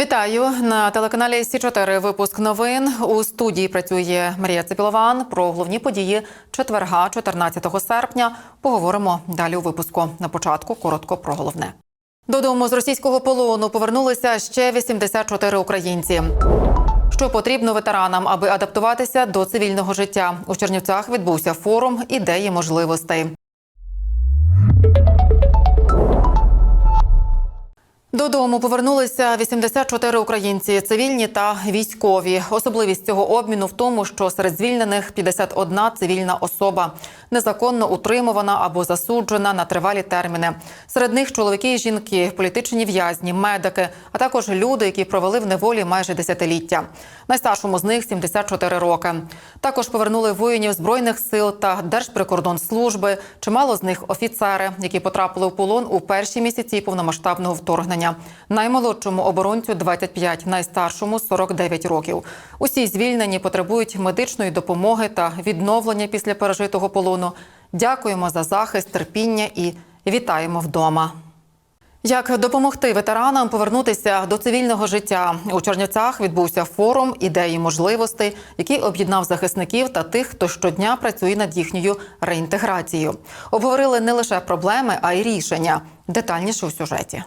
Вітаю на телеканалі Сі 4 Випуск новин у студії працює Марія Цепілован. Про головні події четверга, 14 серпня. Поговоримо далі у випуску. На початку коротко про головне. Додому з російського полону повернулися ще 84 українці. Що потрібно ветеранам, аби адаптуватися до цивільного життя? У Чернівцях відбувся форум ідеї можливостей. Додому повернулися 84 українці, цивільні та військові. Особливість цього обміну в тому, що серед звільнених 51 цивільна особа незаконно утримувана або засуджена на тривалі терміни. Серед них чоловіки і жінки, політичні в'язні, медики, а також люди, які провели в неволі майже десятиліття. Найстаршому з них 74 роки. Також повернули воїнів збройних сил та Держприкордонслужби. Чимало з них офіцери, які потрапили в полон у перші місяці повномасштабного вторгнення. Наймолодшому оборонцю 25, найстаршому 49 років. Усі звільнені потребують медичної допомоги та відновлення після пережитого полону. Дякуємо за захист, терпіння і вітаємо вдома. Як допомогти ветеранам повернутися до цивільного життя у Чернівцях відбувся форум ідеї можливостей, який об'єднав захисників та тих, хто щодня працює над їхньою реінтеграцією. Обговорили не лише проблеми, а й рішення. Детальніше у сюжеті.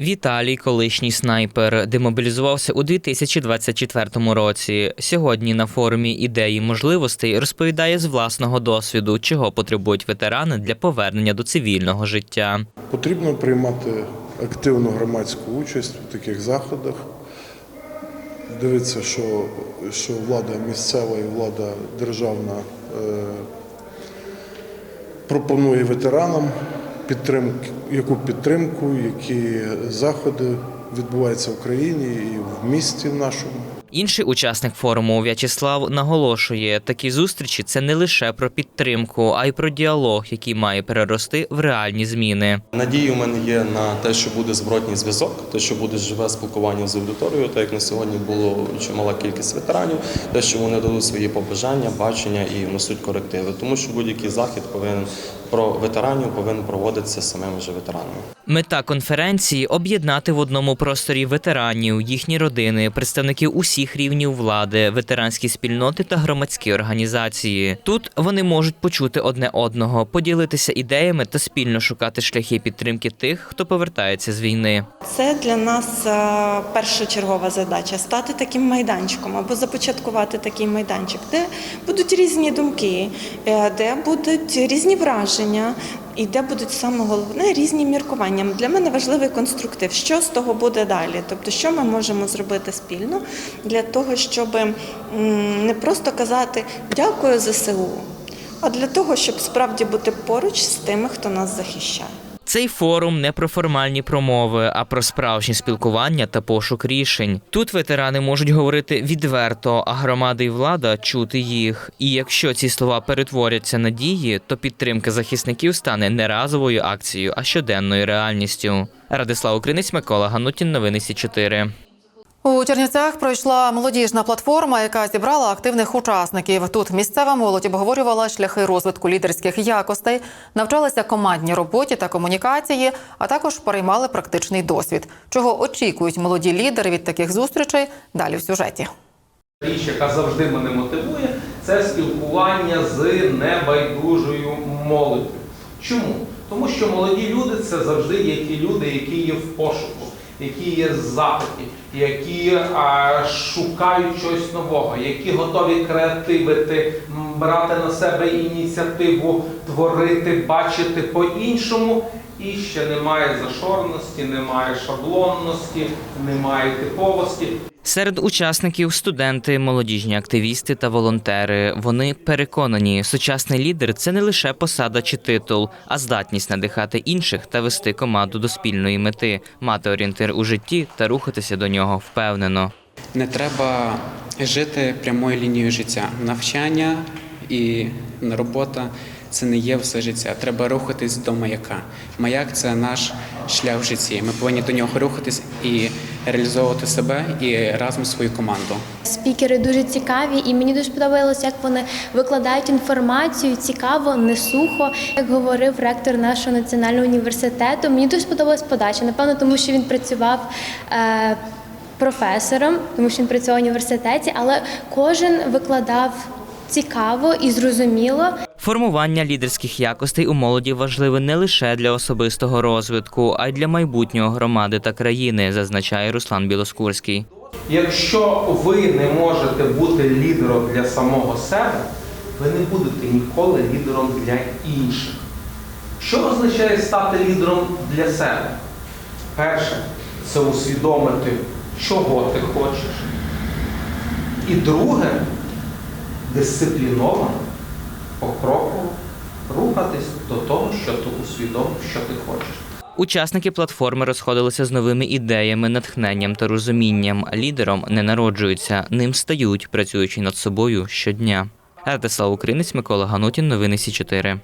Віталій, колишній снайпер, демобілізувався у 2024 році. Сьогодні на форумі ідеї можливостей розповідає з власного досвіду, чого потребують ветерани для повернення до цивільного життя. Потрібно приймати активну громадську участь у таких заходах. Дивитися, що, що влада місцева і влада державна е, пропонує ветеранам підтримку, яку підтримку, які заходи відбуваються в країні і в місті нашому. Інший учасник форуму В'ячеслав наголошує, такі зустрічі це не лише про підтримку, а й про діалог, який має перерости в реальні зміни. Надії у мене є на те, що буде зворотній зв'язок, те, що буде живе спілкування з аудиторією, так як на сьогодні було чимала кількість ветеранів, те, що вони дадуть свої побажання, бачення і внесуть корективи. Тому що будь-який захід повинен про ветеранів повинен проводитися самими же ветеранами. Мета конференції об'єднати в одному просторі ветеранів, їхні родини, представників усіх рівнів влади, ветеранські спільноти та громадські організації. Тут вони можуть почути одне одного, поділитися ідеями та спільно шукати шляхи підтримки тих, хто повертається з війни. Це для нас е, першочергова задача стати таким майданчиком або започаткувати такий майданчик, де будуть різні думки, е, де будуть різні враження. І де будуть саме головне різні міркування. Для мене важливий конструктив. Що з того буде далі? Тобто, що ми можемо зробити спільно для того, щоб не просто казати дякую ЗСУ, а для того, щоб справді бути поруч з тими, хто нас захищає. Цей форум не про формальні промови, а про справжнє спілкування та пошук рішень. Тут ветерани можуть говорити відверто, а громади і влада чути їх. І якщо ці слова перетворяться на дії, то підтримка захисників стане не разовою акцією, а щоденною реальністю. Радислав Українець, Микола Ганутін, новини Сі 4 У Чернівцях пройшла молодіжна платформа, яка зібрала активних учасників. Тут місцева молодь обговорювала шляхи розвитку лідерських якостей, навчалася командній роботі та комунікації, а також переймали практичний досвід. Чого очікують молоді лідери від таких зустрічей? Далі в сюжеті. Річ, яка завжди мене мотивує, це спілкування з небайдужою молоддю. Чому? Тому що молоді люди це завжди є ті люди, які є в пошуку, які є запиті, які а, шукають щось нового, які готові креативити, брати на себе ініціативу, творити, бачити по-іншому. І ще немає зашорності, немає шаблонності, немає типовості. Серед учасників студенти, молодіжні активісти та волонтери. Вони переконані, сучасний лідер це не лише посада чи титул, а здатність надихати інших та вести команду до спільної мети, мати орієнтир у житті та рухатися до нього впевнено. Не треба жити прямою лінією життя. Навчання і робота це не є все життя. Треба рухатись до маяка. Маяк це наш шлях в житті. Ми повинні до нього рухатись і реалізовувати себе і разом свою команду. Спікери дуже цікаві, і мені дуже подобалось, як вони викладають інформацію цікаво, не сухо. Як говорив ректор нашого національного університету, мені дуже сподобалась подача. Напевно, тому що він працював. Е- Професором, тому що він працював в університеті, але кожен викладав цікаво і зрозуміло. Формування лідерських якостей у молоді важливе не лише для особистого розвитку, а й для майбутнього громади та країни, зазначає Руслан Білоскурський. Якщо ви не можете бути лідером для самого себе, ви не будете ніколи лідером для інших. Що означає стати лідером для себе? Перше, це усвідомити, чого ти хочеш. І друге, дисципліновано, покроково рухатись до того, що ти усвідомив, що ти хочеш. Учасники платформи розходилися з новими ідеями, натхненням та розумінням. Лідером не народжуються, ним стають, працюючи над собою щодня. Ертеслав Українець, Микола Ганутін, новини Сі 4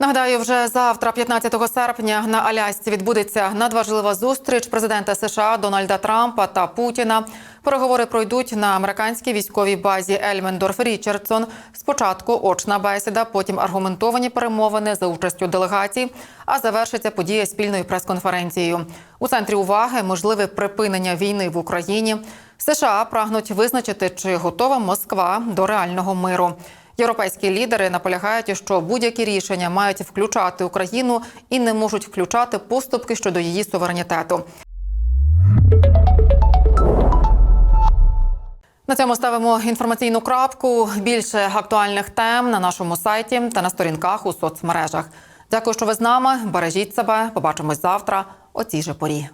Нагадаю, вже завтра, 15 серпня, на Алясці відбудеться надважлива зустріч президента США Дональда Трампа та Путіна. Переговори пройдуть на американській військовій базі Ельмендорф Річардсон. Спочатку очна бесіда, потім аргументовані перемовини за участю делегацій. А завершиться подія спільною прес-конференцією. У центрі уваги можливе припинення війни в Україні. США прагнуть визначити, чи готова Москва до реального миру. Європейські лідери наполягають, що будь-які рішення мають включати Україну і не можуть включати поступки щодо її суверенітету. На цьому ставимо інформаційну крапку. Більше актуальних тем на нашому сайті та на сторінках у соцмережах. Дякую, що ви з нами. Бережіть себе. Побачимось завтра о цій же порі.